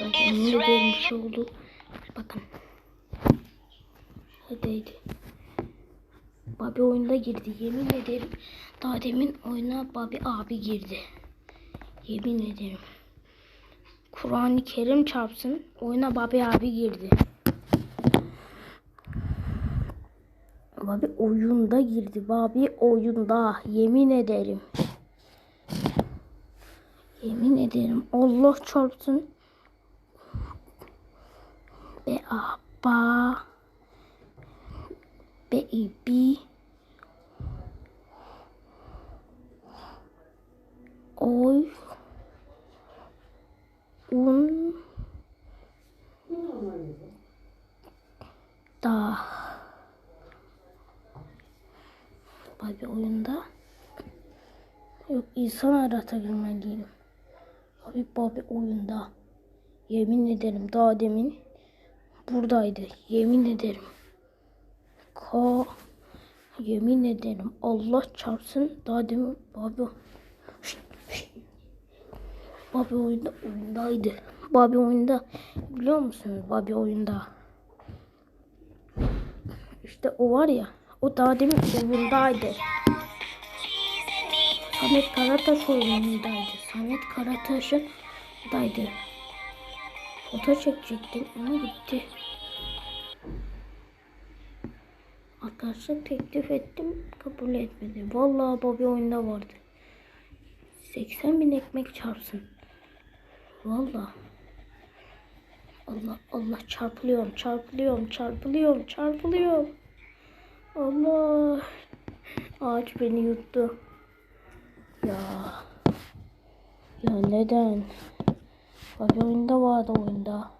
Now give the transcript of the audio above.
ederim bir şey oldu. Bakın. Neredeydi? Babi oyunda girdi. Yemin ederim. Daha demin oyuna Babi abi girdi. Yemin ederim. Kur'an-ı Kerim çarpsın. Oyuna Babi abi girdi. Babi oyunda girdi. Babi oyunda. Yemin ederim. Yemin ederim. Allah çarpsın. Be abba. Be ibi. Oy. Un. Da. Babi oyunda. Yok insan aratabilmeliyim. Abi Babi oyunda. Yemin ederim daha demin buradaydı. Yemin ederim. Ka yemin ederim Allah çarpsın daha demin şşt. Babi oyunda oyundaydı. Babi oyunda biliyor musunuz? Babi oyunda. İşte o var ya o daha demin oyundaydı. Samet Karataş oyunundaydı. Samet Karataş'ın daydı. Foto çekecektim ama gitti. Arkadaşlar teklif ettim kabul etmedi. Vallahi Bobby oyunda vardı. 80 bin ekmek çarpsın. Vallahi. Allah Allah çarpılıyorum çarpılıyorum çarpılıyorum çarpılıyorum. Allah. Ağaç beni yuttu. Ya. Ya neden? Bobby oyunda vardı oyunda.